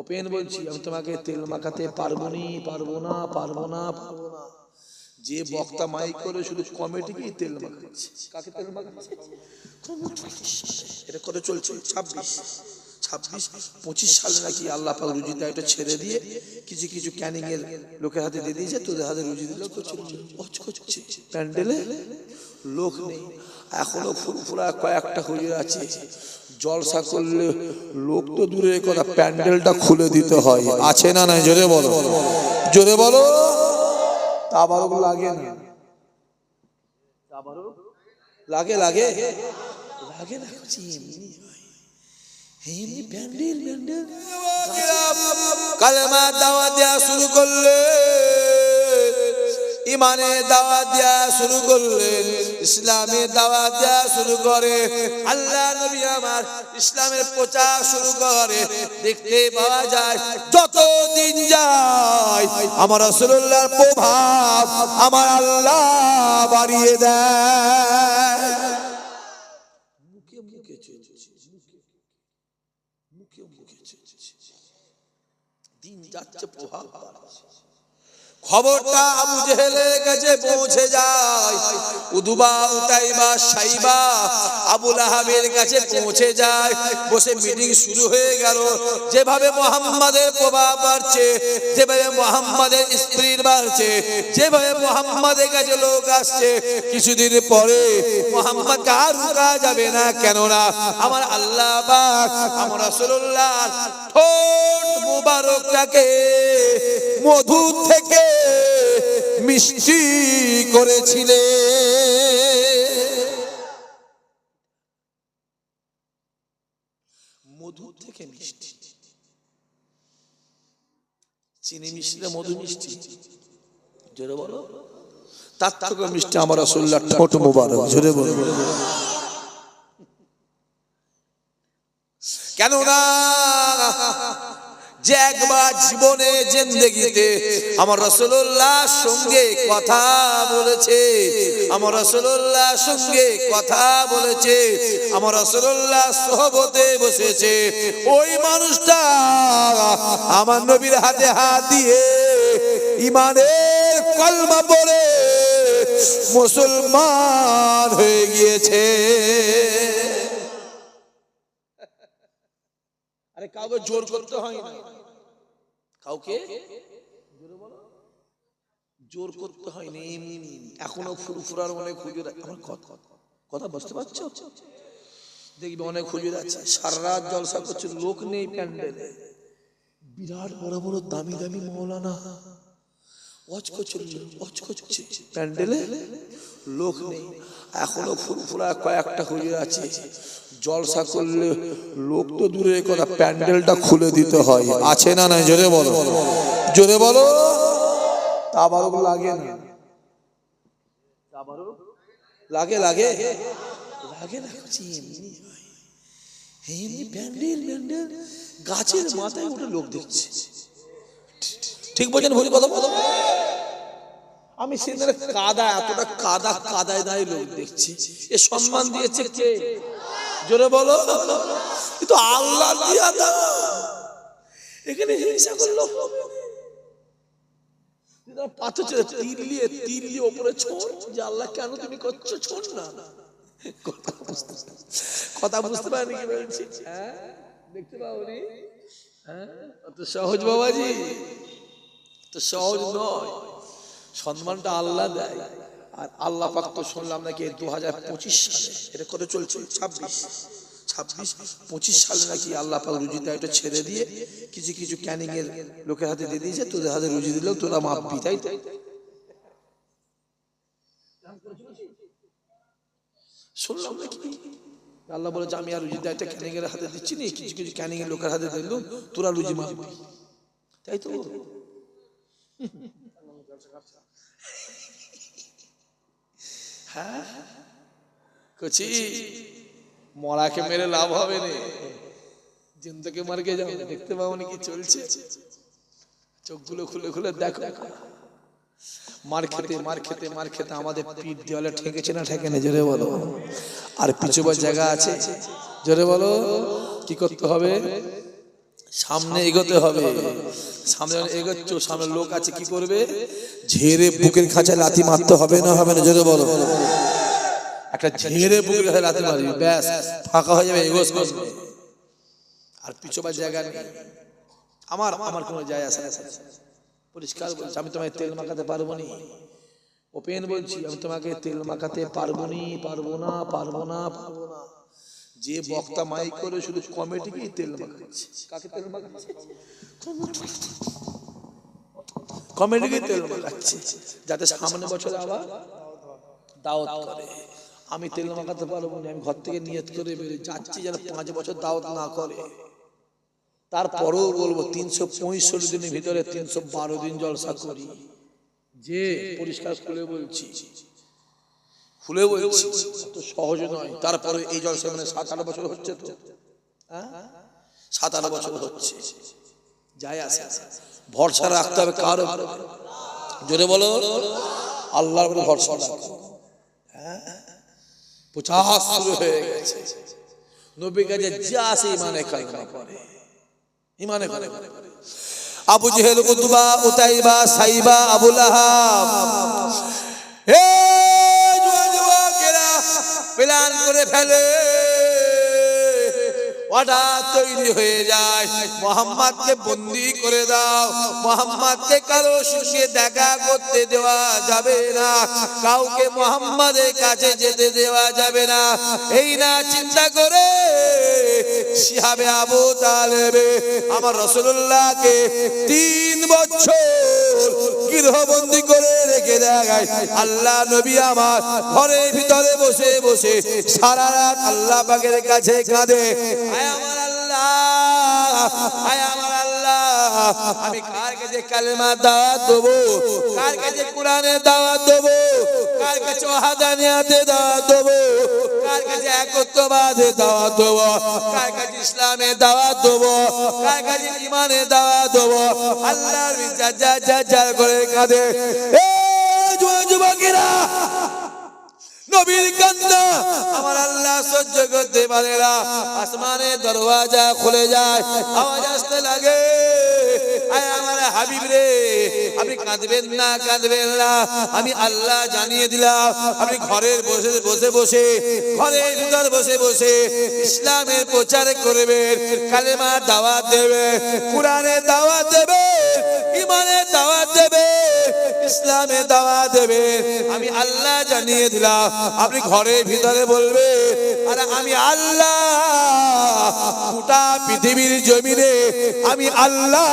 Open বলছি, আমি তোমাকে তেল মাখাতে পারব নি পারব না পারব না পারব না যে বক্তা মাইক করে শুধু কমিটিকেই তেল মাখাচ্ছে। কাকে তেল মাখাচ্ছে? এটা কত চলছে? ছাব্বিশ। ছাব্বিশ, পঁচিশ সালে নাকি আল্লাহ পাক রুজি দায়টা ছেড়ে দিয়ে কিছু কিছু ক্যানিং এর লোকের হাতে দিয়ে দিয়েছে, তোদের হাতে রুজি দিল তো প্যান্ডেলে লোক নেই। এখনও ফুরফুরা কয়েকটা হুজুর আছে। জলসা করলে লোক তো দূরের কথা, প্যান্ডেলটা খুলে দিতে হয়। আছে না নাই? জোরে বলো। জোরে বলো। তা আবারও লাগে না। লাগে লাগে। লাগে না কিছু? এমনি কালেমা দাওয়া দেওয়া শুরু করলে ইমানে দাওয়া দেওয়া শুরু করলেন, ইসলামে দাওয়া দেওয়া শুরু করে। আল্লাহ নবী আমার ইসলামের প্রচার শুরু করে। দেখতে পাওয়া যায় যত দিন যায় আমার রসুল্লাহর প্রভাব আমার আল্লাহ বাড়িয়ে দেয়। দিন যাচ্ছে প্রভাব খবরটা আবু জেহেলের কাছে পৌঁছে যায়। উদুবা, উতাইবা, সাইবা আবুল আহাবের কাছে পৌঁছে যায়। বসে মিটিং শুরু হয়ে গেল। যেভাবে মোহাম্মদের প্রভাব বাড়ছে, যেভাবে মোহাম্মদের স্ত্রীর বাড়ছে, যেভাবে মোহাম্মদের কাছে লোক আসছে, কিছুদিন পরে মোহাম্মদ কার রুকা যাবে না? কেননা আমার আল্লাহ আমার রাসূলুল্লাহ ঠোঁট মুবারকটাকে মধু থেকে মিষ্টি করেছিলে। মধু থেকে মিষ্টি। চিনি মিষ্টিটা মধু মিষ্টি? জোরে বলো। তার থেকে মিষ্টি আমার রসুল্লাহ ঠোঁট মুবারক জোরে বলো। কেননা যে একবার জীবনে জিন্দগিতে আমার রসুল্লাহ সঙ্গে কথা বলেছে, আমার রসুল্লাহ সঙ্গে কথা বলেছে, আমার রসুল্লাহ সহবতে বসেছে, ওই মানুষটা আমার নবীর হাতে হাত দিয়ে ইমানের কলমা পড়ে মুসলমান হয়ে গিয়েছে। আরে কাউকে জোর করতে হয় না। কাউকে? জোর করতে হয় না এমনি এখনও ফুরফুরার অনেক হুজুর আমার কথা কথা বুঝতে পারছ? দেখবি অনেক হুজুর আছে সারা রাত জলসা করছে লোক নেই প্যান্ডেলে। বিরাট বড় বড় দামি দামি মৌলানা। ওয়াচ করছে ওয়াচ করছে। প্যান্ডেলে? লোক নেই। এখনও ফুরফুরা কয়েকটা হুজুর আছে। জলসা করলে লোক তো দূরের কথা, প্যান্ডেলটা খুলে দিতে হয়। আছে না নাই? জোরে বলো। জোরে বলো। তা লাগে না। আবারও লাগে লাগে? লাগে না কিছু এমনি প্যান্ডেল প্যান্ডেল। গাছের মাথায় উঠে লোক দেখছে। ঠিক বলছেন ভুল কথা বলো। আমি সেদিন কাদা এতটা কাদা কাদায় দায় লোক দেখছি। এ সম্মান দিয়েছে কে? জোরে বলো। তো আল্লাহ দিয়া দাও এখানে হিংসা করল। না। পাথর ছেড়ে তীর নিয়ে ওপরে ছোঁড়। যে আল্লাহ কেন তুমি করছ ছোঁড় না? কথা বুঝতে পারেনি কি বলছি। হ্যাঁ? দেখতে পাওনি? হ্যাঁ? অত সহজ বাবাজি। তো সহজ নয়। সম্মানটা আল্লাহ দেয়। আর আল্লাহ পাক তো শুনলাম নাকি দু হাজার পঁচিশ সালে, এটা কত চলছে? ছাব্বিশ। ছাব্বিশ, পঁচিশ সালে নাকি আল্লাহ পাক রুজি দেয়, এটা ছেড়ে দিয়ে কিছু কিছু ক্যানিং এর লোকের হাতে দিয়ে দিয়েছে, তোদের হাতে রুজি দিলেও তোরা মাপবি, তাই তাই শুনলাম নাকি? আল্লাহ বলেছে আমি আর রুজি দায়টা ক্যানিং এর হাতে দিচ্ছি নি, কিছু কিছু ক্যানিং এর লোকের হাতে দিলাম তোরা রুজি মাপবি। তাই তো? হ্যাঁ? কচি, মরাকে মেরে লাভ হবে না। জিন্দকে মারকে যাও, দেখতে পাবো কি চলছে? চোখগুলো খুলে খুলে দেখো। মার খেতে মার খেতে মার খেতে আমাদের পিঠ দেওয়ালে ঠেকেছে না ঠেকে না জোরে বলো। আর পিছুবার জায়গা আছে? জোরে বলো। কি করতে হবে? সামনে এগোতে হবে। সামনে এগোচ্ছ সামনে লোক আছে কি করবে? ঝেড়ে বুকের খাঁচা লাথি মারতে হবে না হবে না জোরে বলো। একটা ঝেড়ে বুকের কাছে লাথি মারবি ব্যাস। ফাঁকা হয়ে যাবে এগোস করবে আর পিছবার জায়গা নেই। আমার আমার কোনো যায় আসে না পরিষ্কার বলছি আমি তোমায় তেল মাখাতে পারব নি। ওপেন বলছি আমি তোমাকে তেল মাখাতে পারব নি পারব না পারব না পারব না। যে বক্তা মাইক করে শুধু কমেডিকেই তেল মাখাচ্ছে। কাকে তেল মাখাচ্ছে? কমেডিকেই তেল মাখাচ্ছে? যাতে সামনে বছর আবার দাওয়াত করে। আমি তেল মাখাতে পারব না আমি ঘর থেকে নিয়ত করে বেরিয়ে যাচ্ছি যেন পাঁচ বছর দাওয়াত না করে। তারপরেও বলব তিনশো পঁয়ষট্টি দিনের ভিতরে তিনশো বারো দিন জলসা করি। যে পরিষ্কার করে বলছি। খুলে বলছি, অত সহজ নয়। তারপরে এই জলসা মানে সাত আট বছর হচ্ছে তো। সাত আট বছর হচ্ছে। যাই আসে। ভরসা রাখতে হবে কার? জোরে বলো। আল্লাহর উপরে ভরসা রাখো। পচাশ শুরু হয়ে গেছে। নবী কাজে যা আসে ইমানে কালমা করে ইমানে করে আবু জেহেল, উতবা, উতাইবা, সাইবা আবুল আহাব প্ল্যান করে ফেলে। হঠাৎ তৈরি হয়ে যায়। মোহাম্মদকে বন্দি করে দাও। মোহাম্মদকে কারও সঙ্গে দেখা করতে দেওয়া যাবে না। কাউকে মোহাম্মদের কাছে যেতে দেওয়া যাবে না। এই না চিন্তা করে শিহাবে আবু তালেবে। আমার রসুল্লাহকে তিন বছর গৃহবন্দী করে রেখে দেয়। আল্লাহ নবী আমার ঘরের ভিতরে বসে বসে সারা রাত আল্লাহ পাকের কাছে কাঁদে। আমার আল্লাহ, আয় আমি কালেমা দাওয়াত দেবো? দাওয়াত দেবো? দাওয়াত দেবো? একত্ববাদে দাওয়াত দেবো? ইসলামে দাওয়াত দেবো? দাওয়াত দেবো? আল্লাহর বিচার যা যা যা করে কাঁদে। এ যুবক, যুবকেরা, নবীর কান্না আমার আল্লাহ সহ্য করতে পারে না। আসমানের দরওয়াজা খুলে যায়, আওয়াজ আসতে লাগে। হাবিব রে, আপনি কাঁদবেন না কাঁদবেন না। আমি আল্লাহ জানিয়ে দিলাম, আপনি ঘরের বসে বসে বসে বসে বসে ইসলামের প্রচার করবেন, কালেমার দাওয়াত দেবে কোরআনের দাওয়াত দেবে ইমানের দাওয়াত দেবে ইসলামে দাওয়া দেবে আমি আল্লাহ জানিয়ে দিলাম, আপনি ঘরের ভিতরে বলবে আর আমি আল্লাহ পৃথিবীর জমিনে আমি আল্লাহ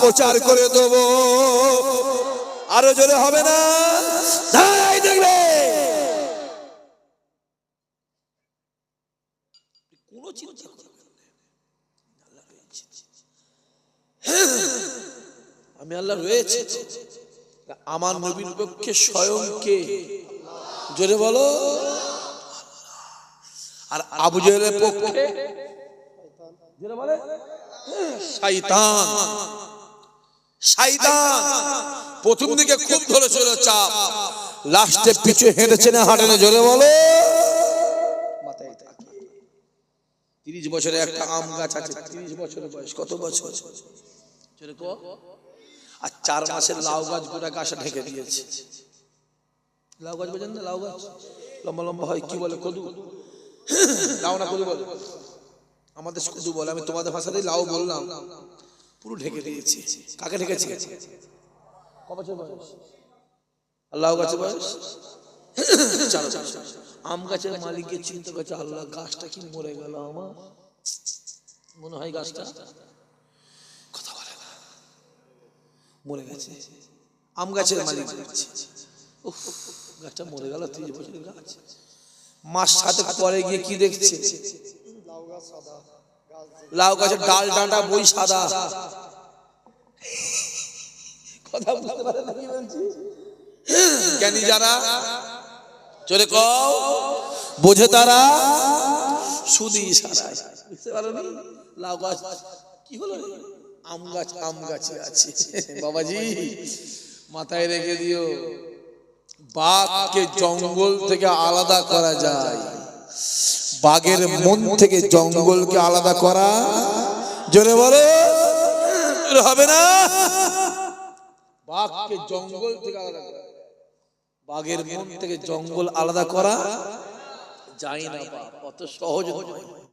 প্রচার করে দেব। আরও জোরে হবে না। আমি আল্লাহ রয়েছে। আমার নবীর পক্ষে স্বয়ং কে? জোরে বলো। আর আবু জেহেলের পক্ষে? জোরে বলে? শয়তান। শয়তান। প্রথম দিকে খুব ধরেছিল চাপ। লাস্টে পিছু হেঁটেছে না হাঁটে না জোরে বলো। মাথায় তিরিশ বছরে একটা আম গাছ আছে তিরিশ বছরের বয়স কত বছর? আর চার মাসের লাউ গাছ গোটা গাছে ঢেকে দিয়েছে। লাউ গাছ বোঝেন না লাউ গাছ? লম্বা লম্বা হয় কি বলে? কদু। লাউ না কদু বলে? আমাদের কদু বলে আমি তোমাদের ভাষাতেই লাউ বললাম। পুরো ঢেকে দিয়েছি। কাকে ঢেকেছি? ক বছর বয়স? আর লাউ গাছের বয়স। চার। আম গাছের মালিককে চিন্তা করছে আল্লাহ গাছটা কি মরে গেল আমার? মনে হয় গাছটা? কথা বলে না। মরে গেছে। আম গাছের মালিক। বলছে উফ, গাছটা মরে গেল তিরিশ বছরের গাছ। মাস সাথে পরে গিয়ে কি দেখছে? লাউ গাছের ডাল ডাঁটা, বই সাদা। কথা বুঝতে পারে না কি বলছি? জ্ঞানী যারা চলে কও, বোঝে তারা সুদি সারা। বুঝতে পারো লাউ গাছ, কি হলো আম গাছ, আম গাছে আছে। বাবাজি, মাথায় রেখে দিও। বাঘকে জঙ্গল থেকে আলাদা করা যায়। বাঘের মন থেকে জঙ্গলকে আলাদা করা। জোরে বলে হবে না। বাঘকে জঙ্গল থেকে আলাদা করা। বাঘের মন থেকে জঙ্গল আলাদা করা। যায় না কত অত সহজ